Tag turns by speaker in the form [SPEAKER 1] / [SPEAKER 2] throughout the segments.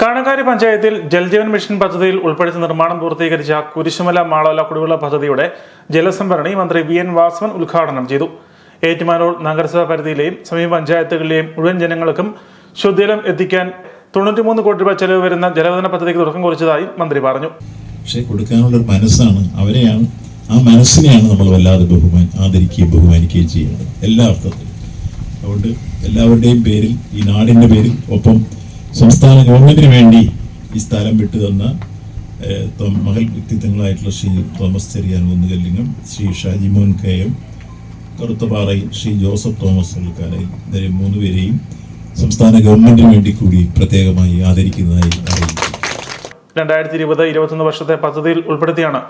[SPEAKER 1] കാണക്കാരി പഞ്ചായത്തിൽ ജൽജീവൻ മിഷൻ പദ്ധതിയിൽ ഉൾപ്പെടുത്തി നിർമ്മാണം പൂർത്തീകരിച്ച കുരിശുമല മാളോല കുടിവെള്ള പദ്ധതിയുടെ ജലസംഭരണി മന്ത്രി വി എൻ വാസവൻ ഉദ്ഘാടനം ചെയ്തു. ഏറ്റുമാനൂർ നഗരസഭാ പരിധിയിലെയും സമീപ പഞ്ചായത്തുകളിലെയും മുഴുവൻ ജനങ്ങൾക്കും ശുദ്ധജലം എത്തിക്കാൻ തൊണ്ണൂറ്റിമൂന്ന് കോടി രൂപ ചെലവ് വരുന്ന ജലവിതരണ പദ്ധതിക്ക് തുടക്കം കുറിച്ചതായി മന്ത്രി പറഞ്ഞു.
[SPEAKER 2] പക്ഷേ കൊടുക്കാനുള്ള ഒരു മനസ്സാണ് അവരെയാണ് ആ മനസ്സിനെയാണ് നമ്മൾ വല്ലാതെ ബഹുമാൻ ആദരിക്കുകയും ബഹുമാനിക്കുകയും ചെയ്യുന്നത്. എല്ലാ അർത്ഥത്തിലും. അതുകൊണ്ട് എല്ലാവരുടെയും പേരിൽ ഈ നാടിന്റെ പേരിൽ ഒപ്പം സംസ്ഥാന ഗവൺമെന്റിന് വേണ്ടി ഈ സ്ഥലം വിട്ടു തന്ന ഏഹ്, വ്യക്തിത്വങ്ങളായിട്ടുള്ള ശ്രീ തോമസ് ചെറിയാൻ ഒന്നുകല്ലിങ്ങം ശ്രീ ഷാജിമോൻ കെ എം കറുത്തപാറയിൽ ശ്രീ ജോസഫ് തോമസ് ഉൾക്കാരയിൽ ഇവരെ മൂന്നുപേരെയും സംസ്ഥാന ഗവൺമെന്റിന് വേണ്ടി കൂടി പ്രത്യേകമായി ആദരിക്കുന്നതായി
[SPEAKER 1] രണ്ടായിരത്തി ഇരുപത് ഇരുപത്തൊന്ന് വർഷത്തെ പദ്ധതിയിൽ ഉൾപ്പെടുത്തിയാണ്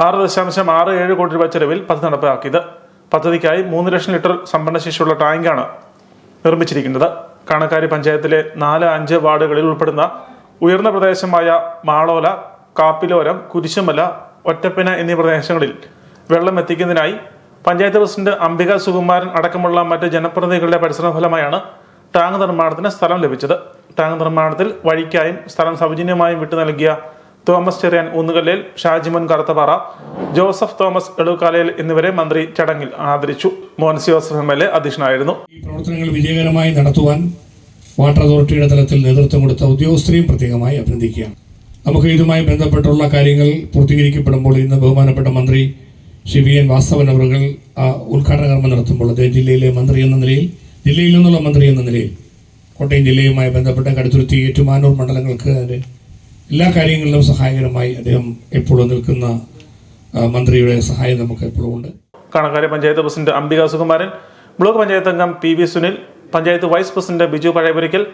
[SPEAKER 1] ആറ് ദശാംശം ആറ് ഏഴ് കോടി രൂപ ചെലവിൽ പദ്ധതി നടപ്പാക്കിയത്. പദ്ധതിക്കായി മൂന്ന് ലക്ഷം ലിറ്റർ സംഭരണശേഷിയുള്ള ടാങ്കാണ് നിർമ്മിച്ചിരിക്കുന്നത്. കാണക്കാരി പഞ്ചായത്തിലെ നാല് അഞ്ച് വാർഡുകളിൽ ഉൾപ്പെടുന്ന ഉയർന്ന പ്രദേശമായ മാളോല കാപ്പിലോരം കുരിശുമല ഒറ്റപ്പന എന്നീ പ്രദേശങ്ങളിൽ വെള്ളം എത്തിക്കുന്നതിനായി പഞ്ചായത്ത് പ്രസിഡന്റ് അംബിക സുകുമാരൻ അടക്കമുള്ള മറ്റ് ജനപ്രതിനിധികളുടെ പരിശ്രമ ഫലമായാണ് ടാങ്ക് നിർമ്മാണത്തിന് സ്ഥലം ലഭിച്ചത്. ടാങ്ക് നിർമ്മാണത്തിൽ വഴിക്കായും സ്ഥലം സൗജന്യമായും വിട്ടു നൽകിയ തോമസ് ചെറിയാൻ ഊന്നുകല്ലിൽ ഷാജിമോൻ കറുത്തപാറ ജോസഫ് തോമസ് എളുക്കാലയിൽ എന്നിവരെ മന്ത്രി ചടങ്ങിൽ ആദരിച്ചു. Monsy Joseph M L A അധ്യക്ഷനായിരുന്നു.
[SPEAKER 3] ഈ പ്രവർത്തനങ്ങൾ വിജയകരമായി നടത്തുവാൻ വാട്ടർ അതോറിറ്റിയുടെ തലത്തിൽ നേതൃത്വം കൊടുത്ത ഉദ്യോഗസ്ഥരെയും പ്രത്യേകമായി അഭിനന്ദിക്കുകയാണ്. നമുക്ക് ഇതുമായി ബന്ധപ്പെട്ടുള്ള കാര്യങ്ങൾ പൂർത്തീകരിക്കപ്പെടുമ്പോൾ ഇന്ന് ബഹുമാനപ്പെട്ട മന്ത്രി ശ്രീ വി എൻ വാസ്തവൻ അവറുകൾ ഉദ്ഘാടന കർമ്മം നടത്തുമ്പോൾ അദ്ദേഹം ജില്ലയിലെ മന്ത്രി എന്ന നിലയിൽ ജില്ലയിൽ നിന്നുള്ള മന്ത്രി എന്ന നിലയിൽ കോട്ടയം ജില്ലയുമായി ബന്ധപ്പെട്ട കടുത്തുരുത്തി ഏറ്റുമാനൂർ മണ്ഡലങ്ങൾക്ക് അതിന്റെ എല്ലാ കാര്യങ്ങളിലും സഹായകരമായി അദ്ദേഹം എപ്പോഴും നിൽക്കുന്ന മന്ത്രിയുടെ സഹായം നമുക്ക് എപ്പോഴും ഉണ്ട്.
[SPEAKER 1] കാണക്കാരി പഞ്ചായത്ത് പ്രസിഡന്റ് അംബിക സുകുമാരൻ ബ്ലോക്ക് പഞ്ചായത്ത് അംഗം P V Sunil panchayat vice president Biju Pazhayapurikkal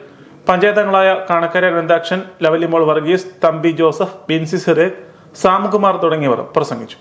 [SPEAKER 1] panchayat അംഗങ്ങളായ കാണക്കര ഗ്രന്ഥാക്ഷൻ ലവലിമോൾ വർഗീസ് തമ്പി ജോസഫ് ബിൻസി സിറേഖ് സാംകുമാർ തുടങ്ങിയവർ പ്രസംഗിച്ചു.